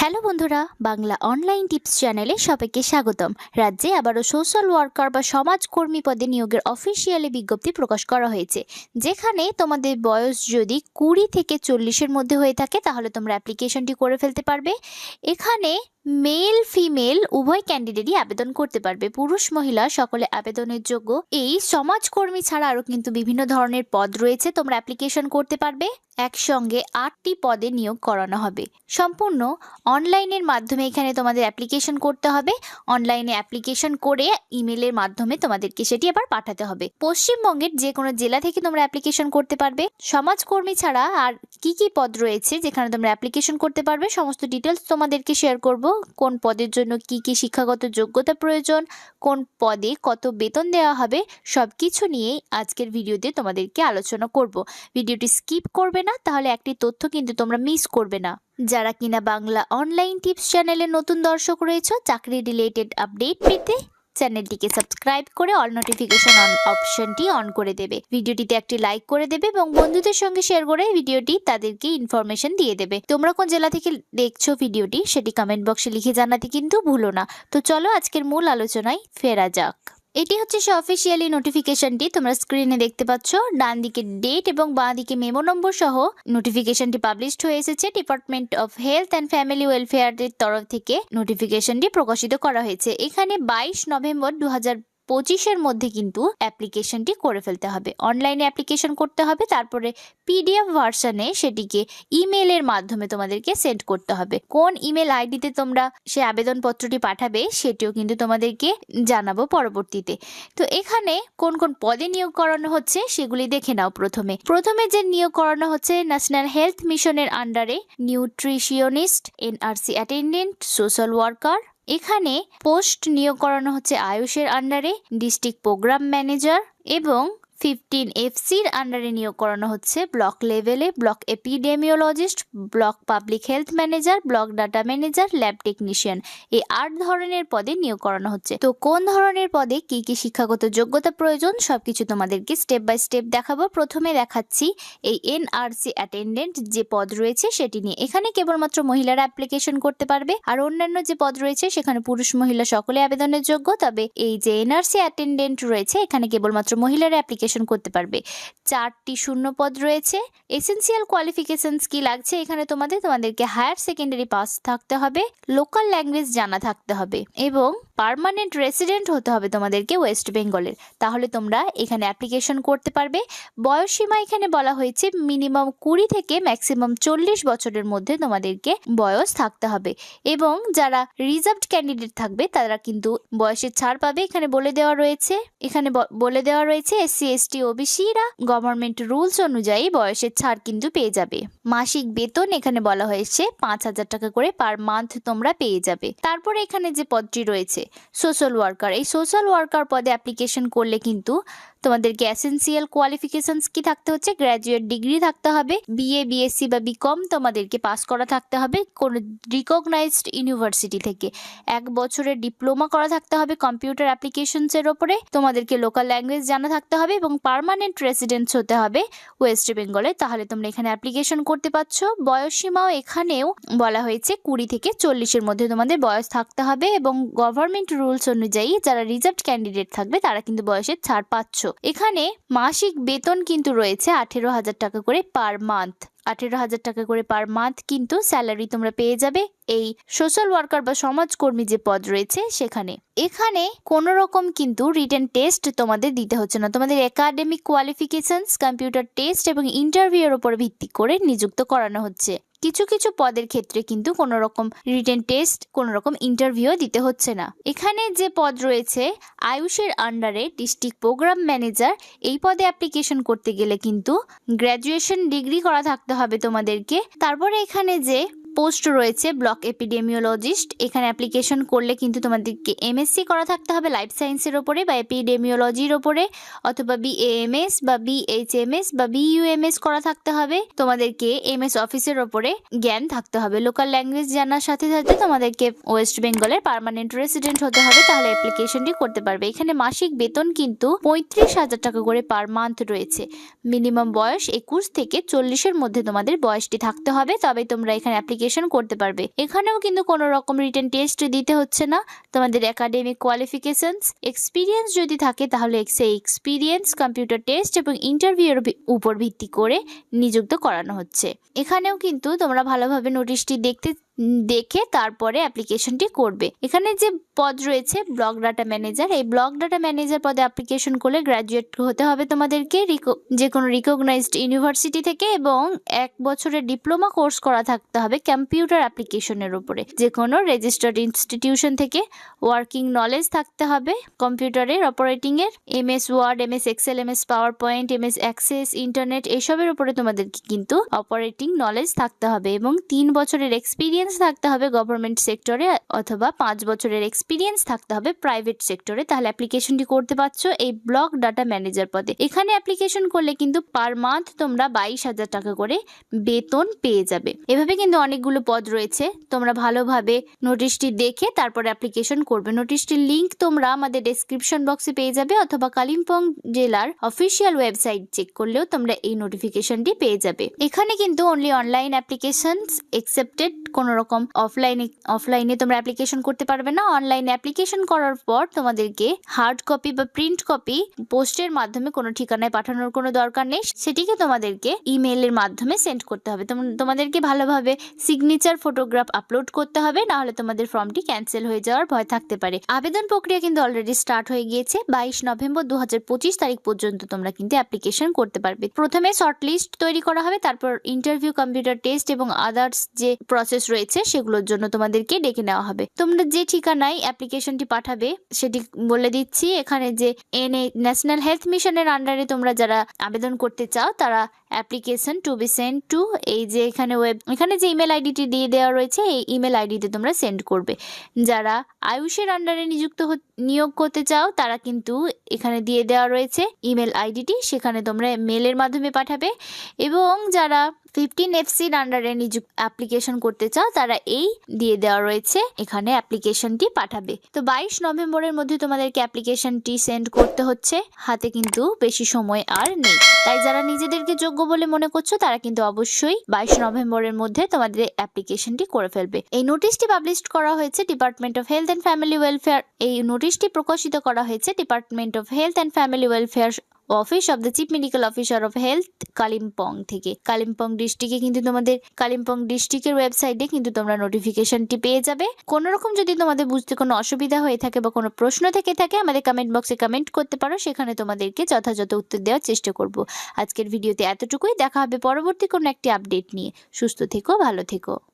Hello বন্ধুরা, Bangla online tips চ্যানেলে সবাইকে স্বাগতম। রাজ্যে আবারও সোশ্যাল ওয়ার্কার বা সমাজকর্মী পদে নিয়োগের অফিসিয়ালি বিজ্ঞপ্তি প্রকাশ করা হয়েছে। যেখানে তোমাদের বয়স যদি কুড়ি থেকে চল্লিশের মধ্যে হয়ে থাকে, তাহলে তোমরা অ্যাপ্লিকেশনটি করে ফেলতে পারবে। এখানে মেল, ফিমেল, উভয় ক্যান্ডিডেটই আবেদন করতে পারবে। পুরুষ, মহিলা, সকলে আবেদনের যোগ্য। এই সমাজকর্মী ছাড়া আরও কিন্তু বিভিন্ন ধরনের পদ রয়েছে। তোমরা অ্যাপ্লিকেশন করতে পারবে। একসঙ্গে আটটি পদে নিয়োগ করানো হবে। সম্পূর্ণ অনলাইনের মাধ্যমে এখানে তোমাদের অ্যাপ্লিকেশন করতে হবে। অনলাইনে অ্যাপ্লিকেশন করে ইমেলের মাধ্যমে তোমাদেরকে সেটি আবার পাঠাতে হবে। পশ্চিমবঙ্গের যে কোনো জেলা থেকে তোমরা অ্যাপ্লিকেশন করতে পারবে। সমাজকর্মী ছাড়া আর কি কি পদ রয়েছে যেখানে তোমরা অ্যাপ্লিকেশন করতে পারবে, সমস্ত ডিটেলস তোমাদেরকে শেয়ার করব। কোন পদের জন্য কি কি শিক্ষাগত যোগ্যতা প্রয়োজন, কোন পদে কত বেতন দেওয়া হবে সব কিছু নিয়েই আজকের ভিডিওতে তোমাদেরকে আলোচনা করব। ভিডিওটি স্কিপ করবে না, তাহলে একটি তথ্য কিন্তু তোমরা মিস করবে না। যারা কিনা বাংলা অনলাইন টিপস চ্যানেলে নতুন দর্শক রয়েছে, চাকরি রিলেটেড আপডেট পেতে চ্যানেলটিকে সাবস্ক্রাইব করে অল নোটিফিকেশন অন অপশনটি অন করে দেবে। ভিডিওটিতে একটি লাইক করে দেবে এবং বন্ধুদের সঙ্গে শেয়ার করে ভিডিওটি তাদেরকে ইনফরমেশন দিয়ে দেবে। তোমরা কোন জেলা থেকে দেখছ ভিডিওটি, সেটি কমেন্ট বক্সে লিখে জানাতে কিন্তু ভুলো না। তো চলো আজকের মূল আলোচনায় ফেরা যাক। এটি হচ্ছে সে অফিসিয়ালি নোটিফিকেশনটি তোমরা স্ক্রিনে দেখতে পাচ্ছ ডান দিকে ডেট এবং বাঁ দিকে মেমো নম্বর সহ নোটিফিকেশনটি পাবলিশড হয়ে এসেছে। Department of health and family ওয়েলফেয়ারের তরফ থেকে নোটিফিকেশনটি প্রকাশিত করা হয়েছে। এখানে বাইশ নভেম্বর দু হাজার পঁচিশের মধ্যে কিন্তু অ্যাপ্লিকেশনটি করে ফেলতে হবে। অনলাইনে অ্যাপ্লিকেশন করতে হবে, তারপরে পিডিএফ ভার্সনে সেটিকে ইমেলের মাধ্যমে তোমাদেরকে সেন্ড করতে হবে। কোন ইমেল আইডিতে তোমরা সে আবেদনপত্রটি পাঠাবে, সেটিও কিন্তু তোমাদেরকে জানাব পরবর্তীতে। তো এখানে কোন কোন পদে নিয়োগ করানো হচ্ছে, সেগুলি দেখে নাও প্রথমে। প্রথমে যে নিয়োগ করানো হচ্ছে, ন্যাশনাল হেলথ মিশনের আন্ডারে nutritionist NRC attendant, social worker এখানে পোস্ট নিয়োগ করানো হচ্ছে আয়ুষের আন্ডারে ডিস্ট্রিক্ট প্রোগ্রাম ম্যানেজার এবং ফিফটিন এফসির আন্ডারে নিয়োগ করানো হচ্ছে। ব্লক লেভেলে block epidemiologist, block public health manager, block data manager, lab technician. এই আট ধরনের পদে নিয়োগ করানো হচ্ছে। তো কোন ধরনের পদে কি কি শিক্ষাগত যোগ্যতা প্রয়োজন সবকিছু তোমাদেরকে স্টেপ বাই স্টেপ দেখাবো। প্রথমে দেখাচ্ছি এই এনআরসি অ্যাটেন্ডেন্ট যে পদ রয়েছে সেটি নিয়ে। এখানে কেবলমাত্র মহিলারা অ্যাপ্লিকেশন করতে পারবে আর অন্যান্য যে পদ রয়েছে সেখানে পুরুষ, মহিলা সকলে আবেদনের যোগ্য। তবে এই যে এনআরসি অ্যাটেন্ডেন্ট রয়েছে, এখানে কেবলমাত্র মহিলারা অ্যাপ্লিকেশন করতে পারবে। চারটি শূন্য পদ রয়েছে। এসেন্সিয়াল কোয়ালিফিকেশনস কি লাগছে। এখানে তোমাদের, তোমাদেরকে হায়ার সেকেন্ডারি পাস থাকতে হবে। লোকাল ল্যাঙ্গুয়েজ জানা থাকতে হবে। এবং পার্মানেন্ট রেসিডেন্ট হতে হবে তোমাদেরকে ওয়েস্ট বেঙ্গলের তাহলে তোমরা এখানে অ্যাপ্লিকেশন করতে পারবে। বয়সসীমা এখানে বলা হয়েছে মিনিমাম কুড়ি থেকে ম্যাক্সিমাম চল্লিশ বছরের মধ্যে তোমাদেরকে বয়স থাকতে হবে। এবং যারা রিজার্ভড ক্যান্ডিডেট থাকবে, তারা কিন্তু বয়সের ছাড় পাবে এখানে বলে দেওয়া রয়েছে। এখানে বলে দেওয়া রয়েছে এসসি এসটি ওবিসিরা গভর্নমেন্ট রুলস অনুযায়ী বয়সের ছাড় কিন্তু পেয়ে যাবে। মাসিক বেতন এখানে বলা হয়েছে পাঁচ হাজার টাকা করে পার মান্থ তোমরা পেয়ে যাবে। তারপরে এখানে যে পদটি রয়েছে সোশ্যাল ওয়ার্কার এই সোশ্যাল ওয়ার্কার পদে অ্যাপ্লিকেশন করলে কিন্তু তোমাদেরকে এসেন্সিয়াল কোয়ালিফিকেশনস কি থাকতে হচ্ছে? গ্র্যাজুয়েট ডিগ্রি থাকতে হবে বিএ বিএসসি বা বিকম তোমাদেরকে পাস করা থাকতে হবে কোন রিকগনাইজড ইউনিভার্সিটি থেকে। এক বছরের ডিপ্লোমা করা থাকতে হবে কম্পিউটার অ্যাপ্লিকেশনসের ওপরে, তোমাদেরকে লোকাল ল্যাঙ্গুয়েজ জানা থাকতে হবে এবং পার্মানেন্ট রেসিডেন্স হতে হবে ওয়েস্ট বেঙ্গলে তাহলে তোমরা এখানে অ্যাপ্লিকেশন করতে পারছ। বয়স সীমাও এখানেও বলা হয়েছে কুড়ি থেকে চল্লিশের মধ্যে তোমাদের বয়স থাকতে হবে এবং গভর্নমেন্ট রুলস অনুযায়ী যারা রিজার্ভ ক্যান্ডিডেট থাকবে তারা কিন্তু বয়সের ছাড় পাচ্ছ। এখানে মাসিক বেতন কিন্তু রয়েছে আঠেরো হাজার টাকা করে পার মান্থ আঠেরো হাজার টাকা করে পার মান্থ কিন্তু স্যালারি তোমরা পেয়ে যাবে এই সোশ্যাল ওয়ার্কার বা সমাজকর্মী যে পদ রয়েছে সেখানে। এখানে কোনো রকম কিন্তু রিটেন টেস্ট তোমাদের দিতে হচ্ছে না। তোমাদের একাডেমিক কোয়ালিফিকেশনস কম্পিউটার টেস্ট এবং ইন্টারভিউর উপর ভিত্তি করে নিযুক্ত করানো হচ্ছে। কিছু কিছু পদের ক্ষেত্রে কিন্তু কোনো রকম রিটেন টেস্ট কোনো রকম ইন্টারভিউ দিতে হচ্ছে না। এখানে যে পদ রয়েছে, আয়ুষের আন্ডারে ডিস্ট্রিক্ট প্রোগ্রাম ম্যানেজার এই পদে অ্যাপ্লিকেশন করতে গেলে কিন্তু গ্র্যাজুয়েশন ডিগ্রি করা থাকতে হবে তোমাদেরকে। তারপরে এখানে যে পোস্ট রয়েছে, ব্লক এপিডেমিওলজিস্ট। এখানে অ্যাপ্লিকেশন করলে কিন্তু তোমাদেরকে এমএসসি করা থাকতে হবে লাইফ সায়েন্সের ওপরে বা এপিডেমিওলজির ওপরে, অথবা বিএএমএস বা বিএইচএমএস বা বিইউএমএস করা থাকতে হবে। তোমাদেরকে এমএস অফিসের ওপরে জ্ঞান থাকতে হবে। লোকাল ল্যাঙ্গুয়েজ জানার সাথে সাথে তোমাদেরকে ওয়েস্ট বেঙ্গলের পার্মানেন্ট রেসিডেন্ট হতে হবে, তাহলে অ্যাপ্লিকেশনটি করতে পারবে। এখানে মাসিক বেতন কিন্তু পঁয়ত্রিশ হাজার টাকা করে পার মান্থ রয়েছে। মিনিমাম বয়স একুশ থেকে চল্লিশের মধ্যে তোমাদের বয়সটি থাকতে হবে, তবে তোমরা এখানে অ্যাপ্লিকেশন অ্যাপ্লিকেশন করতে পারবে। এখানেও কিন্তু কোনো রকম রিটার্ন টেস্ট দিতে হচ্ছে না। তোমাদের একাডেমিক কোয়ালিফিকেশনস এক্সপিরিয়েন্স যদি থাকে তাহলে সেই এক্সপিরিয়েন্স কম্পিউটার টেস্ট এবং ইন্টারভিউর উপর ভিত্তি করে নিযুক্ত করানো হচ্ছে। এখানেও কিন্তু তোমরা ভালোভাবে নোটিশটি দেখতে দেখে তারপরে অ্যাপ্লিকেশনটি করবে। এখানে যে পদ রয়েছে, ব্লক ডাটা ম্যানেজার, এই ব্লক ডাটা ম্যানেজার পদে অ্যাপ্লিকেশন করলে গ্র্যাজুয়েট হতে হবে তোমাদেরকে রিকো- যে কোনো রিকগনাইজড ইউনিভার্সিটি থেকে এবং এক বছরের ডিপ্লোমা কোর্স করা থাকতে হবে কম্পিউটার অ্যাপ্লিকেশনের উপরে। যে কোনো রেজিস্টার্ড ইনস্টিটিউশন থেকে ওয়ার্কিং নলেজ থাকতে হবে কম্পিউটারের অপারেটিংয়ের M S Word M S Excel M S PowerPoint M S Access internet এসবের উপরে তোমাদেরকে কিন্তু অপারেটিং নলেজ থাকতে হবে এবং তিন বছরের এক্সপিরিয়েন্স থাকতে হবে গভর্নমেন্ট সেক্টরে অথবা পাঁচ বছরের এক্সপিরিয়েন্স থাকতে হবে প্রাইভেট সেক্টরে তাহলে অ্যাপ্লিকেশনটি করতে পারছ এই ব্লক ডাটা ম্যানেজার পদে। এখানে অ্যাপ্লিকেশন করলে কিন্তু পার মান্থ তোমরা বাইশ হাজার টাকা করে বেতন পেয়ে যাবে। এভাবে কিন্তু অনেকগুলো পদ রয়েছে। তোমরা ভালোভাবে নোটিশটি দেখে তারপর অ্যাপ্লিকেশন করবে। নোটিশটির লিঙ্ক তোমরা আমাদের ডেসক্রিপশন বক্সে পেয়ে যাবে, অথবা কালিম্পং জেলার অফিসিয়াল ওয়েবসাইট চেক করলেও তোমরা এই নোটিফিকেশনটি পেয়ে যাবে। এখানে কিন্তু অনলি অনলাইন অ্যাপ্লিকেশনস একসেপ্টেড কোনো রকম অফলাইনে অফলাইনে তোমরা অ্যাপ্লিকেশন করতে পারবে না। অনলাইনে অ্যাপ্লিকেশন করার পর তোমাদেরকে হার্ড কপি বা প্রিন্ট কপি পোস্টের মাধ্যমে কোনো ঠিকানায় পাঠানোর কোনো দরকার নেই। সেটিকে তোমাদেরকে ইমেলের মাধ্যমে সেন্ড করতে হবে। তোম- তোমাদেরকে ভালোভাবে সিগনেচার ফটোগ্রাফ আপলোড করতে হবে না হলে তোমাদের ফর্মটি ক্যান্সেল হয়ে যাওয়ার ভয় থাকতে পারে। আবেদন প্রক্রিয়া কিন্তু অলরেডি স্টার্ট হয়ে গিয়েছে। বাইশ নভেম্বর দু হাজার পঁচিশ তারিখ পর্যন্ত তোমরা কিন্তু অ্যাপ্লিকেশন করতে পারবে। প্রথমে শর্ট লিস্ট তৈরি করা হবে, তারপর ইন্টারভিউ কম্পিউটার টেস্ট এবং আদার্স যে প্রসেস রয়েছে সেগুলোর জন্য তোমাদেরকে ডেকে নেওয়া হবে। তোমরা যে ঠিকানায় অ্যাপ্লিকেশনটি পাঠাবে, সেটি বলে দিচ্ছি, এখানে যে এনএ ন্যাশনাল হেলথ মিশনের আন্ডারে তোমরা যারা আবেদন করতে চাও, তারা application to be send to, এই যে এখানে ওয়েব, এখানে যে ইমেল আইডিটি দিয়ে দেওয়া রয়েছে, এই ইমেল আইডিতে তোমরা সেন্ড করবে। যারা আয়ুষের আন্ডারে নিযুক্ত নিয়োগ করতে চাও, তারা কিন্তু এখানে দিয়ে দেওয়া রয়েছে ইমেল আইডিটি, সেখানে তোমরা মেলের মাধ্যমে পাঠাবে। এবং যারা ফিফটিন এফ এফসির আন্ডারে নিযুক্ত অ্যাপ্লিকেশন করতে চাও, তারা এই দিয়ে দেওয়া রয়েছে, এখানে অ্যাপ্লিকেশনটি পাঠাবে। তো বাইশ নভেম্বরের মধ্যে তোমাদেরকে অ্যাপ্লিকেশনটি সেন্ড করতে হচ্ছে, হাতে কিন্তু বেশি সময় আর নেই। তাই যারা নিজেদেরকে যোগ্য বলে মনে করছ, তারা কিন্তু অবশ্যই বাইশ নভেম্বরের মধ্যে তোমাদের অ্যাপ্লিকেশনটি করে ফেলবে। এই নোটিশটি পাবলিশ করা হয়েছে department of health and family welfare এই নোটিশটি প্রকাশিত করা হয়েছে department of health and family welfare office of the chief medical officer of health Kalimpong থেকে। কালিম্পং ডিস্ট্রিক্টে কিন্তু তোমাদের কালিম্পং ডিস্ট্রিক্টের ওয়েবসাইটে কিন্তু তোমরা নোটিফিকেশনটি পেয়ে যাবে। কোনো রকম যদি তোমাদের বুঝতে কোনো অসুবিধা হয়ে থাকে বা কোনো প্রশ্ন থেকে থাকে, আমাদের কমেন্ট বক্সে কমেন্ট করতে পারো, সেখানে তোমাদেরকে যথাযথ উত্তর দেওয়ার চেষ্টা করব। আজকের ভিডিওতে এতটুকুই। দেখা হবে পরবর্তী কোনো একটি আপডেট নিয়ে। সুস্থ থেকো, ভালো থেকো।